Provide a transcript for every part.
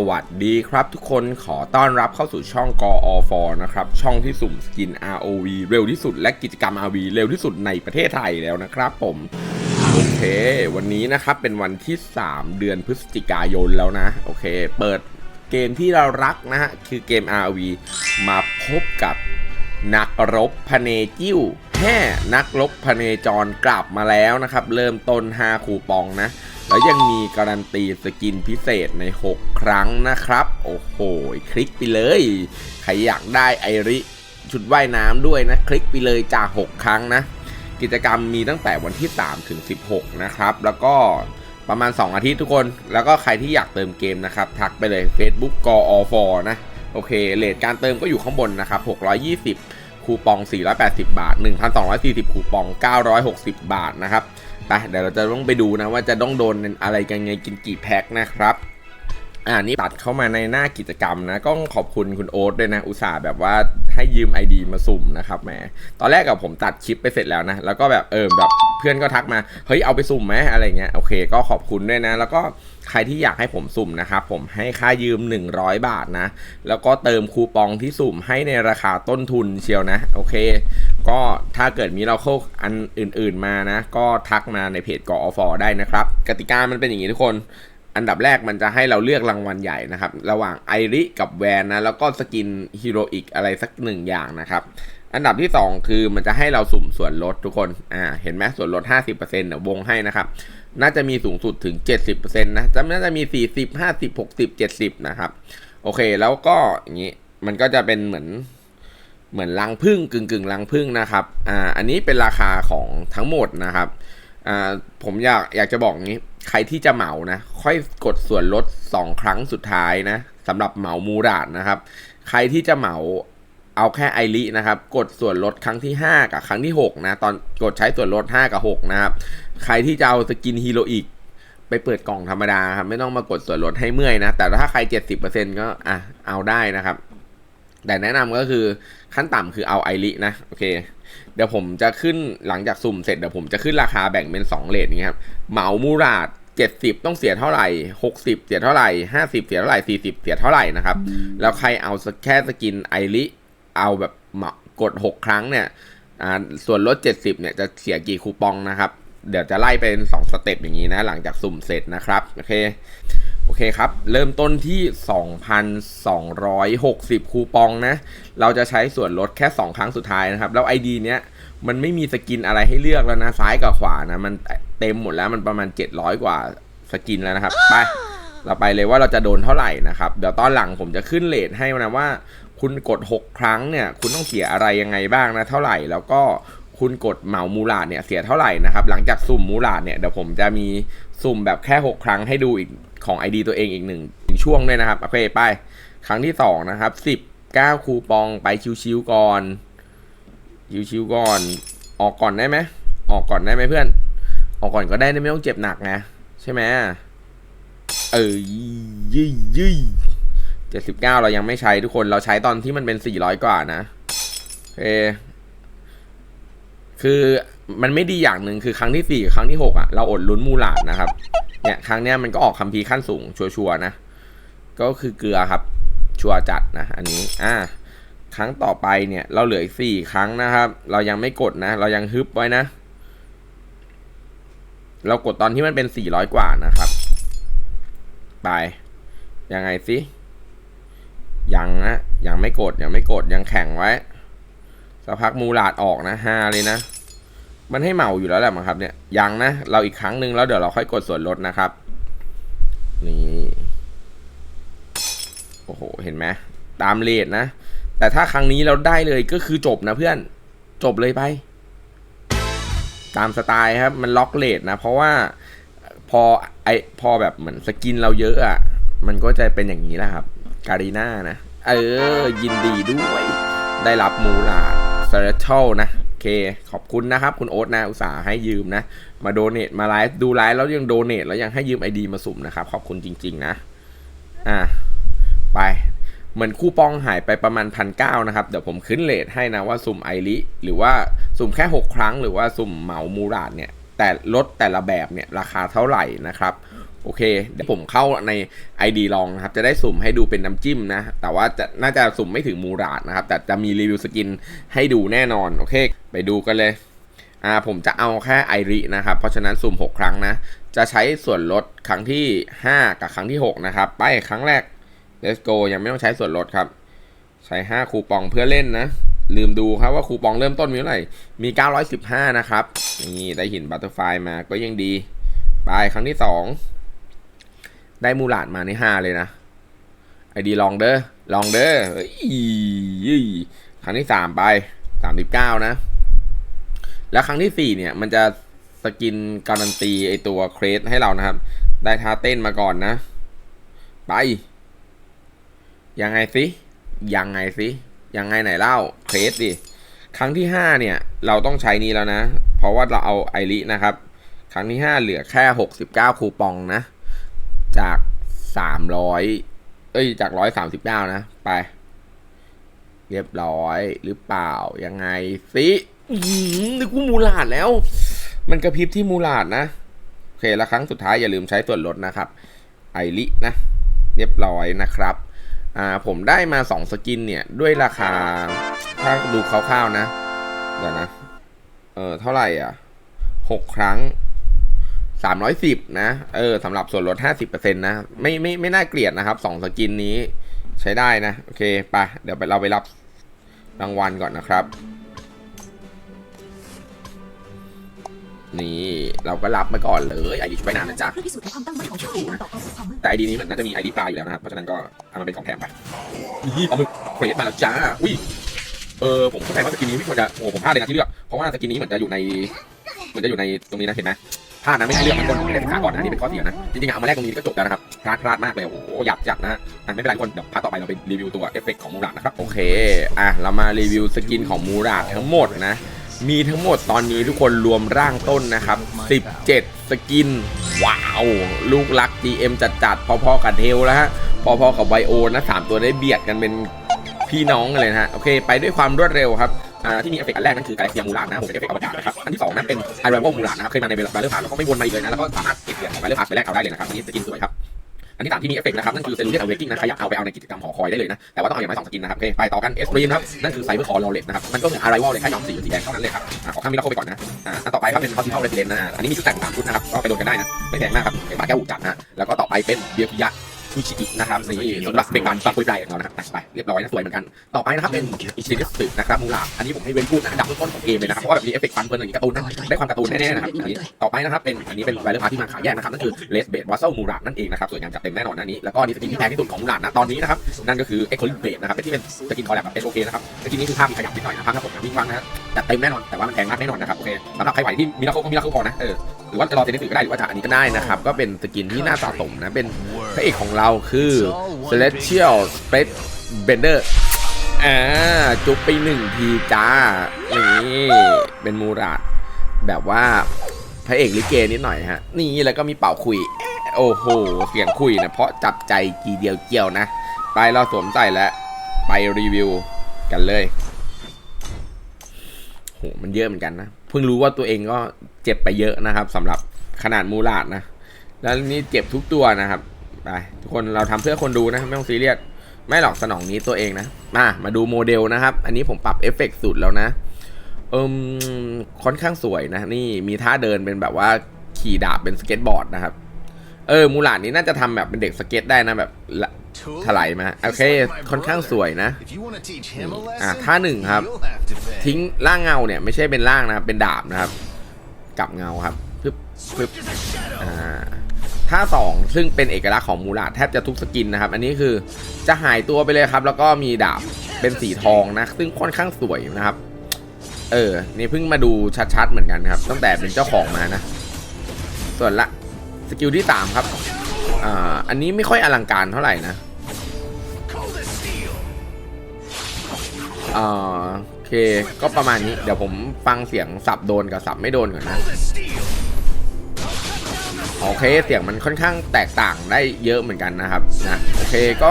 สวัสดีครับทุกคนขอต้อนรับเข้าสู่ช่องกอฟนะครับ ช่องที่สุ่มสกิน ROV เร็วที่สุด และกิจกรรม RV เร็วที่สุดในประเทศไทยแล้วนะครับผมโอเค วันนี้นะครับเป็นวันที่ 3 เดือนพฤศจิกายนแล้วนะ โอเค เปิดเกมที่เรารักนะฮะ คือเกม RV มาพบกับนักรบพเนจิ้วแห่นักรบพเนจรกลับมาแล้วนะครับ เริ่มต้น 5 คูปองนะ แล้วยังมีการันตีสกินพิเศษใน 6 ครั้งนะครับ โอ้โห คลิกไปเลย ใครอยากได้ไอริชุดว่ายน้ำด้วยนะ คลิกไปเลยจาก 6 ครั้งนะ กิจกรรมมีตั้งแต่วันที่ 3 ถึง 16 นะครับ แล้วก็ประมาณ 2 อาทิตย์ทุกคน แล้วก็ใครที่อยากเติมเกมนะครับ ทักไปเลย Facebook g o f o นะ โอเค เลทการเติมก็อยู่ข้างบนนะครับ 620 คูปอง 480 บาท 1,240 คูปอง 960 บาทนะครับ ไปเดี๋ยวเราจะต้องไปดูนะว่าจะต้องโดนอะไรกันไงกินกี่แพ็คนะครับ อ่านี่ตัดเข้ามาในหน้ากิจกรรมนะก็ขอบคุณคุณโอ๊ตด้วยนะ อุตส่าห์แบบว่าให้ยืม ID มาสุ่มนะครับแหมตอนแรกกับผมตัดคลิปไปเสร็จแล้วนะ แล้วก็แบบเออแบบเพื่อนก็ทักมา เฮ้ยเอาไปสุ่มไหมอะไรเงี้ยโอเค ก็ขอบคุณด้วยนะ แล้วก็ใครที่อยากให้ผมสุ่มนะครับผมให้ค่ายืม 100 บาทนะ แล้วก็เติมคูปองที่สุ่มให้ในราคาต้นทุนเชียวนะ โอเค ก็ถ้าเกิดมีเราเข้าอันอื่น ๆมานะ ก็ทักมาในเพจกอฟอได้นะครับ กติกามันเป็นอย่างนี้ทุกคน อันดับแรกมันจะให้เราเลือกรางวัลใหญ่นะครับ ระหว่างไอริกับแวนนะ แล้วก็สกินฮีโรอีกอะไรสักหนึ่งอย่างนะครับ อันดับที่ 2 คือมันจะให้เราสุ่มส่วนลดทุกคน อ่า เห็นไหมส่วนลด 50%เดี๋ยววงให้นะครับ น่าจะมีสูงสุดถึง 70%นะจะน่าจะมี 40 50 60 70 นะครับ โอเค แล้วก็อย่างนี้ มันก็จะเป็นเหมือนเหมือนรังพึ่งกึ่งกึ่งรังพึ่งนะครับ อ่า อันนี้เป็นราคาของทั้งหมดนะครับ อ่าผมอยากอยากจะบอกงี้ ใครที่จะเหมานะ ค่อยกดส่วนลด 2 ครั้งสุดท้ายนะสำหรับเหมามูราดนะครับ ใครที่จะเหมาเอาแค่ไอรินะครับ กดส่วนลดครั้งที่ 5 กับครั้งที่ 6 นะ ตอนกดใช้ส่วนลด 5 กับ 6 นะครับ ใครที่จะเอาสกินฮีโรอีกไปเปิดกล่องธรรมดาครับ ไม่ต้องมากดส่วนลดให้เมื่อยนะ แต่ถ้าใคร 70%ก็อะเอาได้นะครับ แต่แนะนำก็คือขั้นต่ำคือเอาไอรินะโอเค เดี๋ยวผมจะขึ้นหลังจากสุ่มเสร็จเดี๋ยวผมจะขึ้นราคาแบ่งเป็น 2เลทนี้ครับเหมามูราด70 ต้องเสียเท่าไหร่ 60 เสียเท่าไหร่ 50 เสียเท่าไหร่ 40 เสียเท่าไหร่นะครับ แล้วใครเอาแค่สกินไอริเอาแบบเหมากด 6 ครั้งเนี่ยส่วนลด 70 เนี่ยจะเสียกี่คูปองนะครับ เดี๋ยวจะไล่เป็น 2 สเต็ปอย่างนี้นะ หลังจากสุ่มเสร็จนะครับ โอเค โอเคครับ เริ่มต้นที่ 2,260 คูปองนะ เราจะใช้ส่วนลดแค่ 2 ครั้งสุดท้ายนะครับ แล้ว ID เนี้ยมันไม่มีสกินอะไรให้เลือกแล้วนะ ซ้ายกับขวานะ มันเต็มหมดแล้วมันประมาณ 700 กว่าสกินแล้วนะครับ ไป เราไปเลยว่าเราจะโดนเท่าไหร่นะครับ เดี๋ยวตอนหลังผมจะขึ้นเลทให้นะว่า คุณกด 6 ครั้งเนี่ยคุณต้องเสียอะไรยังไงบ้างนะเท่าไหร่แล้วก็คุณกดเหมามูลาดเนี่ยเสียเท่าไหร่นะครับ หลังจากสุ่มมูลาดเนี่ยเดี๋ยวผมจะมี สุ่มแบบแค่ 6 ครั้งให้ดูอีกของ ID ตัวเองอีกหนึ่งถึงช่วงด้วยนะครับ โอเคไป ครั้งที่ 2 นะครับ 19 คูปองไปชิวๆก่อน ชิวๆก่อน ออกก่อนได้ไหม ออกก่อนได้ไหมเพื่อน ออกก่อนก็ได้ไม่ต้องเจ็บหนักไงใช่ไหมเออยี่ยี่เจ็ดสิบเก้าเรายังไม่ใช้ทุกคนเราใช้ตอนที่มันเป็นสี่ร้อยกว่านะ โอเค คือ มันไม่ดีอย่างหนึ่งคือครั้งที่สี่ครั้งที่หกอะ เราอดลุ้นมูลาดนะครับ เนี่ยครั้งเนี้ยมันก็ออกคัมภีร์ขั้นสูงชัวร์ๆนะ ก็คือเกลือครับ ชัวร์จัดนะ อันนี้อ่าครั้งต่อไปเนี่ยเราเหลืออีกสี่ครั้งนะครับ เรายังไม่กดนะ เรายังฮึบไว้นะ เรากดตอนที่มันเป็นสี่ร้อยกว่านะครับ ไป ยังไงสิยังนะยังไม่กดยังไม่กดยังแข่งไว้สักพักมูลาดออกนะห้าเลยนะ มันให้เหมาอยู่แล้วแหละมั้งครับเนี่ยยังนะ เราอีกครั้งหนึ่งแล้วเดี๋ยวเราค่อยกดส่วนลดนะครับ นี่ โอ้โห เห็นไหมตามเลทนะ แต่ถ้าครั้งนี้เราได้เลยก็คือจบนะเพื่อน จบเลยไป ตามสไตล์ครับ มันล็อกเลทนะ เพราะว่าพอไอพอแบบเหมือนสกินเราเยอะอะ มันก็จะเป็นอย่างนี้แหละครับการีน่านะ เออ ยินดีด้วย ได้รับมูลาเซเรเทลนะ เค ขอบคุณนะครับ คุณโอ๊ตนะ อุตส่าห์ให้ยืมนะ มาโดเน a มาไลฟ์ดูไลฟ์แล้วยังโดเน a แล้วยังให้ยืมไอดีมาสุ่มนะครับ ขอบคุณจริง ๆ นะ อะไป เหมือนคูปองหายไปประมาณพันเก้านะครับ เดี๋ยวผมขึ้นเลทให้นะว่าสุ่มไอริหรือว่าสุ่มแค่ 6 ครั้ง หรือว่าสุ่มเหมามูราดเนี่ย แต่ลดแต่ละแบบเนี่ยราคาเท่าไหร่นะครับ โอเค เดี๋ยวผมเข้าใน ID ลองนะครับ จะได้สุ่มให้ดูเป็นน้ำจิ้มนะ แต่ว่าจะน่าจะสุ่มไม่ถึงมูราดนะครับ แต่จะมีรีวิวสกินให้ดูแน่นอน โอเค ไปดูกันเลย อ่า ผมจะเอาแค่ไอรินะครับ เพราะฉะนั้นสุ่ม 6 ครั้งนะ จะใช้ส่วนลดครั้งที่ 5 กับครั้งที่ 6 นะครับ ไปครั้งแรก let's go ยังไม่ต้องใช้ส่วนลดครับ ใช้ 5 คูปองเพื่อเล่นนะ ลืมดูครับว่าคูปองเริ่มต้นมีเท่าไหร่ มี 915 นะครับ นี่ได้หินบัตเตอร์ไฟมาก็ยังดี ไปครั้งที่ 2 ได้มูลาดมาใน5เลยนะไอดีลองเด้อลองเด้อครั้งที่3ไป39นะ แล้วครั้งที่4เนี่ย มันจะสกินการันตีไอตัวเครสให้เรานะครับ ได้ท่าเต้นมาก่อนนะ ไป ยังไงสิยังไงสิยังไงไหนเล่าเครสดิครั้งที่ห้าเนี่ย เราต้องใช้นี้แล้วนะ เพราะว่าเราเอาไอรินะครับ ครั้งที่ห้าเหลือแค่หกสิบเก้าคูปองนะ จากสามร้อยเอ้ยจากร้อยสามสิบเก้านะ ไป เรียบร้อยหรือเปล่า ยังไงสิอื้อหือนึกว่ามูลาดแล้ว มันกระพริบที่มูลาดนะ โอเค แล้วครั้งสุดท้ายอย่าลืมใช้ส่วนลดนะครับ ไอรินะ เรียบร้อยนะครับอ่าผมได้มา 2 สกินเนี่ย ด้วยราคา ถ้าดูคร่าวๆนะ เดี๋ยวนะ เออเท่าไหร่อะ 6 ครั้ง 310นะ เออสำหรับส่วนลด50%นะ ไม่ไม่ไม่น่าเกลียดนะครับ2สกินนี้ใช้ได้นะ โอเคไปเดี๋ยวไปเราไปรับรางวัลก่อนนะครับ นี่เราก็รับมาก่อนเลยไอดีช่วยนานนะจ๊ะเพื่อพิสูจน์ถึงความตั้งมั่นของชาติต่อไปสู่ความมืดแต่ไอดีนี้มันน่าจะมีไอดีปลาอยู่แล้วนะครับ เพราะฉะนั้นก็เอามาเป็นของแถมไปนี่เอามือเฟรดมาแล้วจ้า อุ้ย เออผมเข้าใจว่าสกินนี้ไม่ควรจะโอ้ผมพลาดเลยนะที่เลือก เพราะว่าสกินนี้เหมือนจะอยู่ใน เหมือนจะอยู่ในตรงนี้นะเห็นไหม พลาดนะไม่ให้เลือกมันคนไม่ได้ศึกษาก่อนนะนี่เป็นข้อเสียนะจริงๆเอามาแรกตรงนี้ก็จบแล้วนะครับพลาดพลาดมากเลยโอ้โหหยับจับนะอะไม่เป็นไรคนเดี๋ยวพาร์ทต่อไปเราไปรีวิวตัวเอฟเฟกต์ของมูราดนะครับโอเคอะเรามารีวิวสกินของมูราดทั้งหมดนะมีทั้งหมดตอนนี้ทุกคนรวมร่างต้นนะครับ 17 สกิน ว้าว ลูกรัก GM จัดๆ พอๆ กับเทลแล้วฮะ พอๆ กับไบโอนะสามตัวได้เบียดกันเป็นพี่น้องกันเลยนะฮะ โอเค ไปด้วยความรวดเร็วครับ อ่าที่มีเอฟเฟกต์อันแรกนั่นคือกาแล็กเซียมูลานนะผมเป็นเอฟเฟกต์อวกาศนะครับอันที่สองนั่นเป็นไอรอนวอลมูลานนะครับเคยมาในเบลเลอร์พาร์แล้วก็ไม่วนมาอีกเลยนะแล้วก็สามารถเก็บเหรียญของเบลเลอร์พาร์ไปแลกเอาได้เลยนะครับอันนี้สกินสวยครับอันที่สามที่มีเอฟเฟกต์นะครับนั่นคือเซลูเลียนเวกิ้งนะใครอยากเอาไปเอาในกิจกรรมหอคอยได้เลยนะแต่ว่าต้องเอาอย่างไรสองสกินนะครับโอเคไปต่อกันเอสตรีมครับนั่นคือไซเบอร์คอร์ลอเลตนะครับมันก็เหมือนอะไรวอลเลยแค่ย้อมสีเป็นสีแดงเท่านั้นเลยครับอ่าขอข้ามมิราโคไปก่อนนะอ่าต่อไปครับเป็นคอสติทัลเรสเลนนะอันนี้มีชุดแต่งสามชุดนะครับก็ไปโดนกันได้นะไม่แพงมากครับเป็นปลาแก้วอุจัดนะแล้วก็ต่อไปเป็นเบียร์คิยะ คุชิอินะครับนี่สำหรับเบรกบานปลาคุยไบรของเรานะครับไปเรียบร้อยนะสวยเหมือนกันต่อไปนะครับเป็นอิชินิสึนะครับมูลาอันนี้ผมให้เว้นพูดนะดับต้นของเกมเลยนะครับเพราะว่าแบบมีเอฟเฟกต์ฟันเฟิร์นอย่างนี้การ์ตูนได้ความการ์ตูนแน่ๆนะครับอันนี้ต่อไปนะครับเป็นอันนี้เป็นไวเลอร์พาที่มาขายแยกนะครับนั่นคือเลสเบดวัสเซลมูลานั่นเองนะครับสวยงามจัดเต็มแน่นอนอันนี้แล้วก็นี่สกินที่แพงที่สุดของมูลานะตอนนี้นะครับนั่นก็คือเอ็กโคลิเบดนะครับเป็นที่เป็นสกินคอลแลบแบบเอสโอเคนะครับสกินนี้คือภาพขยับนิดหน่อยนะครับผมวิ่งว่างนะจัดเต็มแน่นอนแต่ว่ามันแพงมากแน่นอนนะครับโอเคสำหรับใครไหวที่มีราคาก็มีราคาพอนะเออ รือว่าจะรอเซนส์สื่อก็ได้หรือว่าจะอันนี้ก็ได้นะครับ ก็เป็นสกินที่น่าสะสมนะ เป็นพระเอกของเราคือ Celestial Space Bender อ่าจุบไปหนึ่งทีจ้านี่เป็นมูราดแบบว่าพระเอกลิเกนิดหน่อยฮะ นี่แล้วก็มีเป่าคุย โอ้โห เสียงคุยนะ เพราะจับใจกีเดียวเกี่ยวนะ ไปเราสวมใส่แล้ว ไปรีวิวกันเลยโหมันเยอะเหมือนกันนะ เพิ่งรู้ว่าตัวเองก็ เจ็บไปเยอะนะครับสำหรับขนาดมูลาดนะ แล้วนี่เจ็บทุกตัวนะครับไปทุกคนเราทำเพื่อคนดูนะไม่ต้องซีเรียสไม่หรอกสนองนี้ตัวเองนะมามาดูโมเดลนะครับ อันนี้ผมปรับเอฟเฟกต์สุดแล้วนะเอิมค่อนข้างสวยนะ นี่มีท่าเดินเป็นแบบว่าขี่ดาบเป็นสเก็ตบอร์ดนะครับ เออมูลาดนี้น่าจะทำแบบเป็นเด็กสเก็ตได้นะแบบถลายมาโอเคค่อนข้างสวยนะอะท่าหนึ่งครับ ทิ้งร่างเงาเนี่ยไม่ใช่เป็นร่างนะครับเป็นดาบนะครับ กับเงาครับปึ๊บปึ๊บอ่าท่าสองซึ่งเป็นเอกลักษณ์ของมูลาแทบจะทุกสกินนะครับ อันนี้คือจะหายตัวไปเลยครับ แล้วก็มีดาบเป็นสีทองนะ ซึ่งค่อนข้างสวยนะครับ เออ นี่เพิ่งมาดูชัดๆเหมือนกันครับ ตั้งแต่เป็นเจ้าของมานะ ส่วนละสกิลที่ 3 ครับ อ่า อันนี้ไม่ค่อยอลังการเท่าไหร่นะอ่า เค ก็ประมาณนี้ เดี๋ยวผมฟังเสียงสับโดนกับสับไม่โดนก่อนนะ โอเค เสียงมันค่อนข้างแตกต่างได้เยอะเหมือนกันนะครับ นะ โอเคก็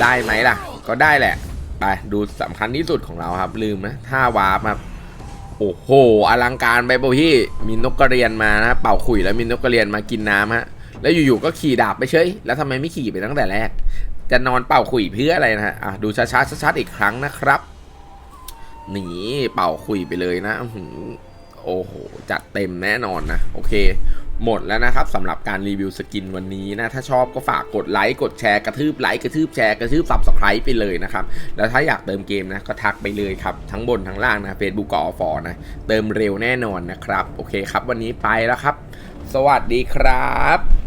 ได้ไหมล่ะ ก็ได้แหละ ไปดูสำคัญที่สุดของเราครับ ลืมนะท่าวาร์ปครับโอ้โห อลังการไปปล่าพี่ มีนกกระเรียนมานะ เป่าขุยแล้วมีนกกระเรียนมากินน้ำฮะ แล้วอยู่ๆก็ขี่ดาบไปเฉย แล้วทำไมไม่ขี่ไปตั้งแต่แรก จะนอนเป่าขุยเพื่ออะไรนะฮะ อะ ดูช้าๆชัดๆอีกครั้งนะครับ หนีเป่าขุยไปเลยนะโอ้โห จัดเต็มแน่นอนนะ โอเค หมดแล้วนะครับสำหรับการรีวิวสกินวันนี้นะ ถ้าชอบก็ฝากกดไลค์กดแชร์กระทืบไลค์กระทืบแชร์กระทืบ subscribe ไปเลยนะครับ แล้วถ้าอยากเติมเกมนะ ก็ทักไปเลยครับ ทั้งบนทั้งล่างนะ Facebook กอฟอนะ เติมเร็วแน่นอนนะครับ โอเคครับ วันนี้ไปแล้วครับ สวัสดีครับ